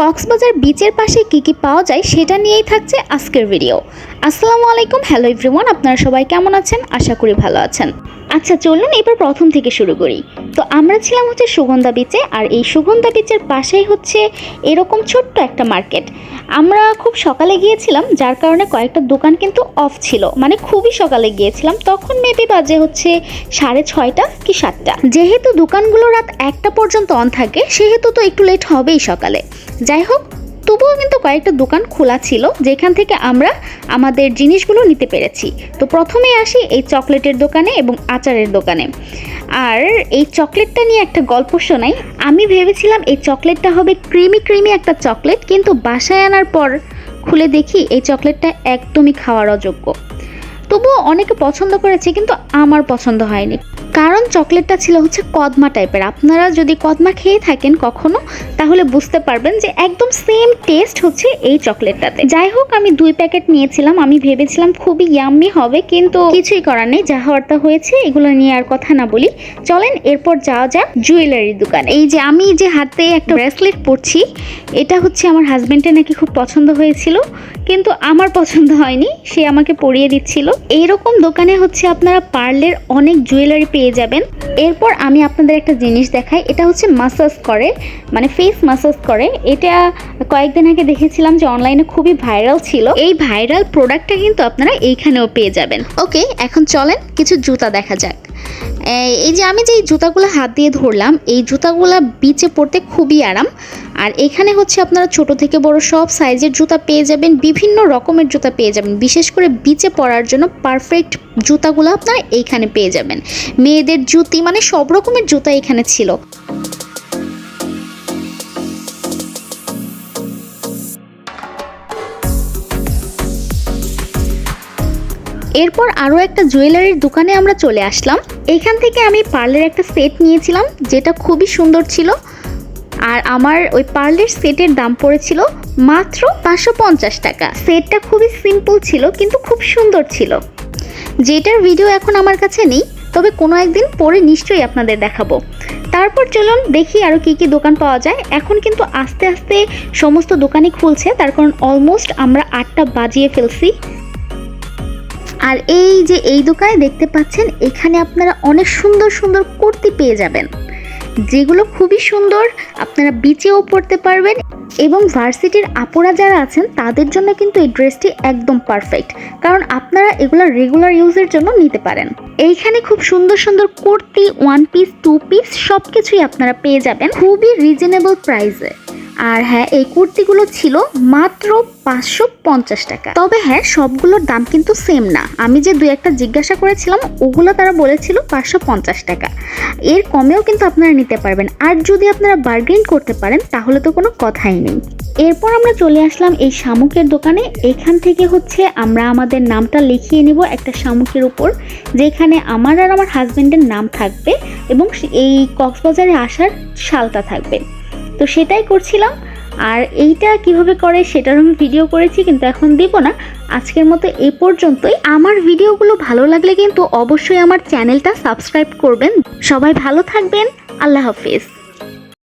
কক্সবাজার বিচের পাশে কি কি পাওয়া যায় সেটা নিয়েই থাকছে আজকের ভিডিও আসসালামু আলাইকুম, হ্যালো এভরিওয়ান, আপনারা সবাই কেমন আছেন? আশা করি ভালো আছেন। আচ্ছা চলুন এবার প্রথম থেকে শুরু করি। তো আমরা ছিলাম হচ্ছে সুগন্ধা বিচে আর এই সুগন্ধা বিচের পাশেই হচ্ছে এরকম ছোট্ট একটা মার্কেট আমরা খুব সকালে গিয়েছিলাম, যার কারণে কয়েকটা দোকান কিন্তু অফ ছিল। মানে খুবই সকালে গিয়েছিলাম, তখন মেবি বাজে হচ্ছে সাড়ে ছয়টা কি সাতটা। যেহেতু দোকানগুলো রাত একটা পর্যন্ত অন থাকে, সেহেতু তো একটু লেট হবেই সকালে। যাই হোক তবুও কিন্তু কয়েকটা দোকান খোলা ছিল, যেখান থেকে আমরা আমাদের জিনিসগুলো নিতে পেরেছি। তো প্রথমে আসি এই চকলেটের দোকানে এবং আচারের দোকানে। আর এই চকলেটটা নিয়ে একটা গল্প শোনাই। আমি ভেবেছিলাম এই চকলেটটা হবে ক্রিমি ক্রিমি একটা চকলেট, কিন্তু বাসায় আনার পর খুলে দেখি এই চকলেটটা একদমই খাওয়ার অযোগ্য। তবুও অনেকে পছন্দ করেছে, কিন্তু আমার পছন্দ হয়নি। কারণ চকলেটটা ছিল হচ্ছে কদমা টাইপের। আপনারা যদি কদমা খেয়ে থাকেন কখনো, তাহলে বুঝতে পারবেন যে একদম সেম টেস্ট হচ্ছে এই চকলেটটাতে। যাই হোক, আমি দুই প্যাকেট নিয়েছিলাম। আমি ভেবেছিলাম খুবই ইয়াম্মি হবে, কিন্তু কিছুই করার নেই। যা হওয়ার তা হয়েছে, এগুলো নিয়ে আর কথা না বলি। চলেন, এরপর যাওয়া যাক জুয়েলারির দোকানে। এই যে আমি যে হাতে একটা ব্রেসলেট পরছি, এটা হচ্ছে আমার হাজবেন্ডের নাকি খুব পছন্দ হয়েছিল, কিন্তু আমার পছন্দ হয়নি। সে আমাকে পরিয়ে দিচ্ছিল। এইরকম দোকানে হচ্ছে আপনারা পার্লের অনেক জুয়েলারি পেয়ে যাবেন। এরপর আমি আপনাদের একটা জিনিস দেখাই। এটা হচ্ছে মাসাজ করে মানে ফেস মাসাজ করে। এটা কয়েকদিন আগে দেখেছিলাম যে অনলাইনে খুবই ভাইরাল ছিল। এই ভাইরাল প্রোডাক্টটা কিন্তু আপনারা এইখানেও পেয়ে যাবেন। ওকে এখন চলেন কিছু জুতা দেখা যাক। এই যে আমি যে জুতাগুলো হাত দিয়ে ধরলাম, এই জুতাগুলো বিচে পড়তে খুবই আরাম। আর এখানে হচ্ছে আপনারা ছোট থেকে বড় সব সাইজের জুতা পেয়ে যাবেন, বিভিন্ন রকমের জুতা পেয়ে যাবেন। বিশেষ করে বিচে পরার জন্য পারফেক্ট জুতাগুলো আপনারা এইখানে পেয়ে যাবেন। মেয়েদের জুতি মানে সব রকমের জুতা এখানে ছিল। এরপর আরও একটা জুয়েলারির দোকানে আমরা চলে আসলাম। এইখান থেকে আমি পার্লের একটা সেট নিয়েছিলাম, যেটা খুবই সুন্দর ছিল। আর আমার ওই পার্লের সেটের দাম পড়েছিল মাত্র পাঁচশো পঞ্চাশ টাকা। সেটটা খুবই সিম্পল ছিল, কিন্তু খুব সুন্দর ছিল। যেটার ভিডিও এখন আমার কাছে নেই, তবে কোনো একদিন পরে নিশ্চয়ই আপনাদের দেখাবো। তারপর চলুন দেখি আরও কী কী দোকান পাওয়া যায়। এখন কিন্তু আস্তে আস্তে সমস্ত দোকানই খুলছে, তার কারণ অলমোস্ট আমরা আটটা বাজিয়ে ফেলছি। আর এই যে এই দোকানে দেখতে পাচ্ছেন, এখানে আপনারা অনেক সুন্দর সুন্দর কুর্তি পেয়ে যাবেন। যেগুলো খুবই সুন্দর, আপনারা বিচেও পড়তে পারবেন এবং ভার্সিটির আপোরা যারা আছেন, তাদের জন্য কিন্তু এই ড্রেসটি একদম পারফেক্ট কারণ আপনারা এগুলো রেগুলার ইউজের জন্য নিতে পারেন। এইখানে খুব সুন্দর সুন্দর kurti one piece two piece সব কিছুই আপনারা পেয়ে যাবেন। খুবই রিজনেবল প্রাইসে আর হ্যাঁ এই কুর্তিগুলো ছিল মাত্র পাঁচশো পঞ্চাশ টাকা। তবে হ্যাঁ সবগুলোর দাম কিন্তু সেম না। আমি যে দু একটা জিজ্ঞাসা করেছিলাম, ওগুলো তারা বলেছিল পাঁচশো পঞ্চাশ টাকা। এর কমেও কিন্তু আপনারা নিতে পারবেন। আর যদি আপনারা বার্গেন করতে পারেন, তাহলে তো কোনো কথাই নেই। এরপর আমরা চলে আসলাম এই শামুকের দোকানে। এখান থেকে হচ্ছে আমরা আমাদের নামটা লিখিয়ে নিব একটা শামুকের উপর, যেখানে আমার আর আমার হাজবেন্ডের নাম থাকবে এবং এই কক্সবাজারে আসার সালটা থাকবে। তো সেটাই করছিলাম। আর এইটা কীভাবে করে সেটার আমি ভিডিও করেছি, কিন্তু এখন দেবো না। আজকের মতো এ পর্যন্তই। আমার ভিডিওগুলো ভালো লাগলে কিন্তু অবশ্যই আমার চ্যানেলটা সাবস্ক্রাইব করবেন। সবাই ভালো থাকবেন। আল্লাহ হাফিজ।